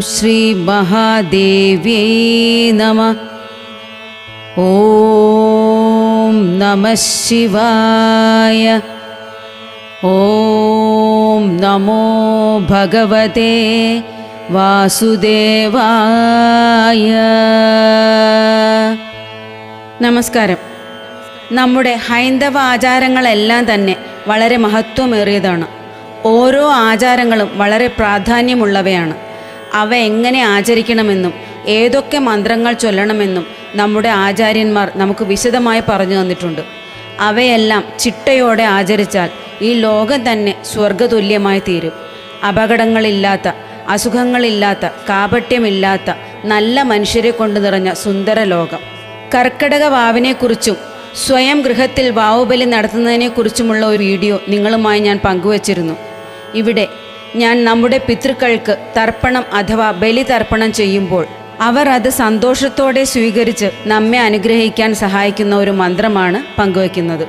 ശ്രീമഹാദേവ്യൈ നമ. ഓം നമ ശിവായ. ഓം നമോ ഭഗവതേ വാസുദേവായ. നമസ്കാരം. നമ്മുടെ ഹൈന്ദവ ആചാരങ്ങളെല്ലാം തന്നെ വളരെ മഹത്വമേറിയതാണ്. ഓരോ ആചാരങ്ങളും വളരെ പ്രാധാന്യമുള്ളവയാണ്. അവ എങ്ങനെ ആചരിക്കണമെന്നും ഏതൊക്കെ മന്ത്രങ്ങൾ ചൊല്ലണമെന്നും നമ്മുടെ ആചാര്യന്മാർ നമുക്ക് വിശദമായി പറഞ്ഞു തന്നിട്ടുണ്ട്. അവയെല്ലാം ചിട്ടയോടെ ആചരിച്ചാൽ ഈ ലോകം തന്നെ സ്വർഗതുല്യമായി തീരും. അപകടങ്ങളില്ലാത്ത അസുഖങ്ങളില്ലാത്ത കാപട്യമില്ലാത്ത നല്ല മനുഷ്യരെ കൊണ്ട് നിറഞ്ഞ സുന്ദര ലോകം. കർക്കിടക വാവിനെക്കുറിച്ചും സ്വയം ഗൃഹത്തിൽ വാവുബലി നടത്തുന്നതിനെക്കുറിച്ചുമുള്ള ഒരു വീഡിയോ നിങ്ങളുമായി ഞാൻ പങ്കുവച്ചിരുന്നു. ഇവിടെ ഞാൻ നമ്മുടെ പിതൃക്കൾക്ക് തർപ്പണം അഥവാ ബലി തർപ്പണം ചെയ്യുമ്പോൾ അവർ അത് സന്തോഷത്തോടെ സ്വീകരിച്ച് നമ്മെ അനുഗ്രഹിക്കാൻ സഹായിക്കുന്ന ഒരു മന്ത്രമാണ് പങ്കുവയ്ക്കുന്നത്.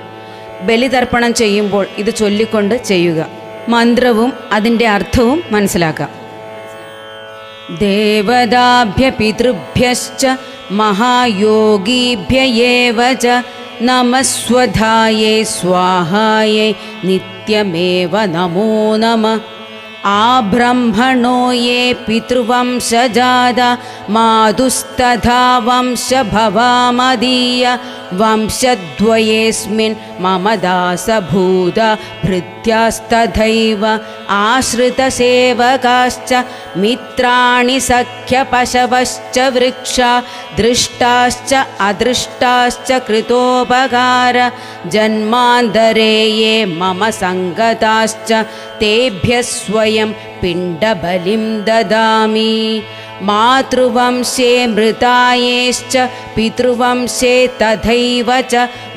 ബലിതർപ്പണം ചെയ്യുമ്പോൾ ഇത് ചൊല്ലിക്കൊണ്ട് ചെയ്യുക. മന്ത്രവും അതിന്റെ അർത്ഥവും മനസ്സിലാക്കാം. ദേവതാഭ്യ പിതൃഭ്യശ്ച മഹായോഗിഭ്യ ഏവ നിത്യമേവ നമോ സ്വാഹായേ आब्रह्मणो ये पितृवंशजाद माधुस्तथा वंशभवामदीय वंशद्वयेऽस्मिन् मम दासभूत भृत्यास्तथैव आश्रितसेवकाश्च मित्राणि सख्यपशवश्च वृक्षा दृष्टाश्च अदृष्टाश्च कृतोपकार जन्मान्तरे ये मम सङ्गताश्च तेभ्यस्व यं पिण्डबलिं ददामि। मातृवंशे मृतायेश्च पितृवंशे तथैव च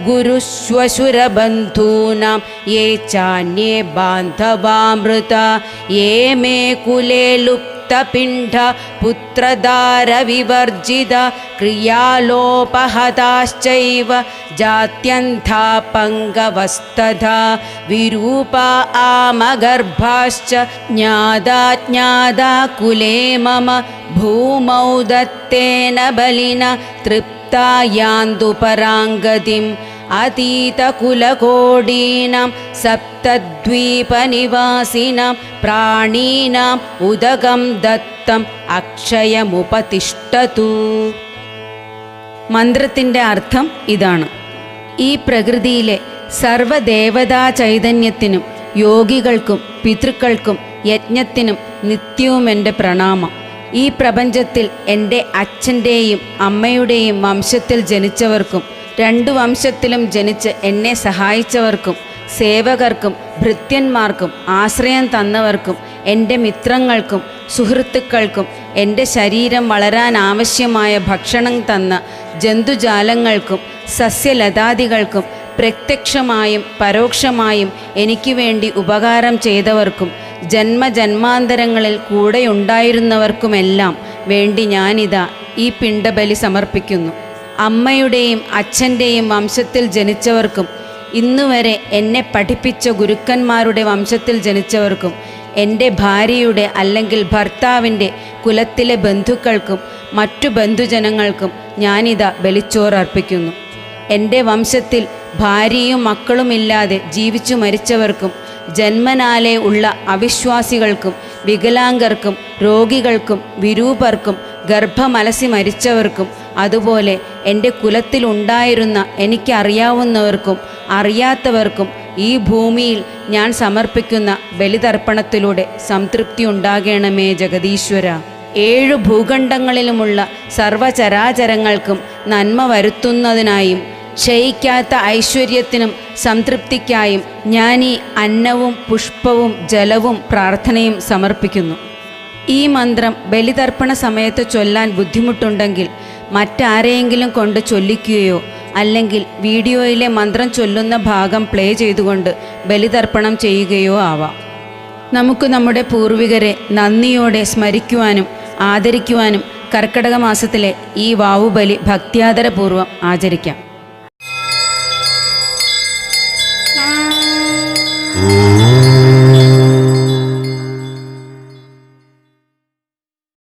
गुरुश्वशुरबन्धूनां ये चान्ये बान्धवामृता ये मे कुले लुप् पिण्ड पुत्रदारविवर्जित क्रियालोपहताश्चैव जात्यन्था पङ्गवस्तथा विरूपा आमगर्भाश्च ज्ञादाज्ञादा कुले मम भूमौ दत्तेन बलिन तृप्ता यान्दुपराङ्गदिम् അതീതകുലകോടീനാം സപ്തദ്വീപനിവാസിനാം പ്രാണീനാം ഉദകം ദത്തം അക്ഷയമുപതിഷ്ഠതു. മന്ത്രത്തിന്റെ അർത്ഥം ഇതാണ്. ഈ പ്രകൃതിയിലെ സർവദേവതാ ചൈതന്യത്തിനും യോഗികൾക്കും പിതൃക്കൾക്കും യജ്ഞത്തിനും നിത്യവും എന്റെ പ്രണാമം. ഈ പ്രപഞ്ചത്തിൽ എന്റെ അച്ഛന്റെയും അമ്മയുടെയും വംശത്തിൽ ജനിച്ചവർക്കും രണ്ടു വംശത്തിലും ജനിച്ച് എന്നെ സഹായിച്ചവർക്കും സേവകർക്കും ഭൃത്യന്മാർക്കും ആശ്രയം തന്നവർക്കും എന്റെ മിത്രങ്ങൾക്കും സുഹൃത്തുക്കൾക്കും എന്റെ ശരീരം വളരാൻ ആവശ്യമായ ഭക്ഷണം തന്ന ജന്തുജാലങ്ങൾക്കും സസ്യലതാദികൾക്കും പ്രത്യക്ഷമായും പരോക്ഷമായും എനിക്ക് വേണ്ടി ഉപകാരം ചെയ്തവർക്കും ജന്മജന്മാന്തരങ്ങളിൽ കൂടെയുണ്ടായിരുന്നവർക്കുമെല്ലാം വേണ്ടി ഞാനിതാ ഈ പിണ്ടബലി സമർപ്പിക്കുന്നു. അമ്മയുടെയും അച്ഛന്റെയും വംശത്തിൽ ജനിച്ചവർക്കും ഇന്നുവരെ എന്നെ പഠിപ്പിച്ച ഗുരുക്കന്മാരുടെ വംശത്തിൽ ജനിച്ചവർക്കും എന്റെ ഭാര്യയുടെ അല്ലെങ്കിൽ ഭർത്താവിന്റെ കുലത്തിലെ ബന്ധുക്കൾക്കും മറ്റു ബന്ധുജനങ്ങൾക്കും ഞാനിതാ ബലിച്ചോറ് അർപ്പിക്കുന്നു. എന്റെ വംശത്തിൽ ഭാര്യയും മക്കളുമില്ലാതെ ജീവിച്ചു മരിച്ചവർക്കും ജന്മനാലെ ഉള്ള അവിശ്വാസികൾക്കും വികലാംഗർക്കും രോഗികൾക്കും വിരൂപർക്കും ഗർഭമലസി മരിച്ചവർക്കും അതുപോലെ എന്റെ കുലത്തിലുണ്ടായിരുന്ന എനിക്കറിയാവുന്നവർക്കും അറിയാത്തവർക്കും ഈ ഭൂമിയിൽ ഞാൻ സമർപ്പിക്കുന്ന ബലിതർപ്പണത്തിലൂടെ സംതൃപ്തി ഉണ്ടാകണമേ ജഗദീശ്വര. ഏഴു ഭൂഖണ്ഡങ്ങളിലുമുള്ള സർവചരാചരങ്ങൾക്കും നന്മ വരുത്തുന്നതിനായും ക്ഷയിക്കാത്ത ഐശ്വര്യത്തിനും സംതൃപ്തിക്കായും ഞാൻ ഈ അന്നവും പുഷ്പവും ജലവും പ്രാർത്ഥനയും സമർപ്പിക്കുന്നു. ഈ മന്ത്രം ബലിതർപ്പണ സമയത്ത് ചൊല്ലാൻ ബുദ്ധിമുട്ടുണ്ടെങ്കിൽ മറ്റാരെയെങ്കിലും കൊണ്ട് ചൊല്ലിക്കുകയോ അല്ലെങ്കിൽ വീഡിയോയിലെ മന്ത്രം ചൊല്ലുന്ന ഭാഗം പ്ലേ ചെയ്തുകൊണ്ട് ബലിതർപ്പണം ചെയ്യുകയോ ആവാം. നമുക്ക് നമ്മുടെ പൂർവികരെ നന്ദിയോടെ സ്മരിക്കുവാനും ആദരിക്കുവാനും കർക്കടക മാസത്തിലെ ഈ വാവുബലി ഭക്ത്യാദരപൂർവം ആചരിക്കാം. Bye.